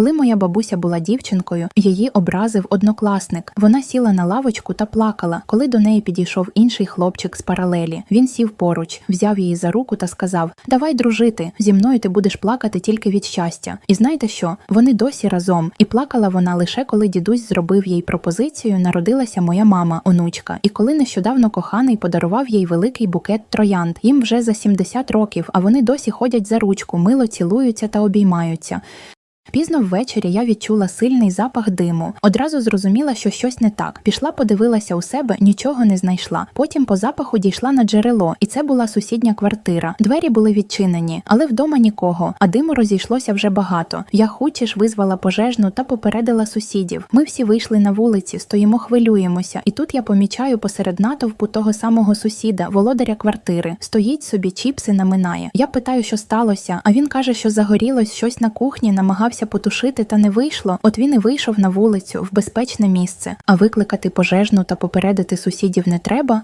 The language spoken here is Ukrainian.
Коли моя бабуся була дівчинкою, її образив однокласник. Вона сіла на лавочку та плакала. Коли до неї підійшов інший хлопчик з паралелі, він сів поруч, взяв її за руку та сказав: Давай дружити, зі мною ти будеш плакати тільки від щастя. І знаєте що? Вони досі разом. І плакала вона лише коли дідусь зробив їй пропозицію. Народилася моя мама, онучка. І коли нещодавно коханий подарував їй великий букет троянд. Їм вже за 70 років, а вони досі ходять за ручку, мило цілуються та обіймаються. Пізно ввечері я відчула сильний запах диму. Одразу зрозуміла, що щось не так. Пішла, подивилася у себе, нічого не знайшла. Потім по запаху дійшла на джерело, і це була сусідня квартира. Двері були відчинені, але вдома нікого, а диму розійшлося вже багато. Я хутіш визвала пожежну та попередила сусідів. Ми всі вийшли на вулиці, стоїмо, хвилюємося. І тут я помічаю посеред натовпу того самого сусіда, володаря квартири. Стоїть собі, чіпси наминає. Я питаю, що сталося, а він каже, що загорілось щось на кухні, намагався потушити, та не вийшло. От він і вийшов на вулицю в безпечне місце. А викликати пожежну та попередити сусідів не треба.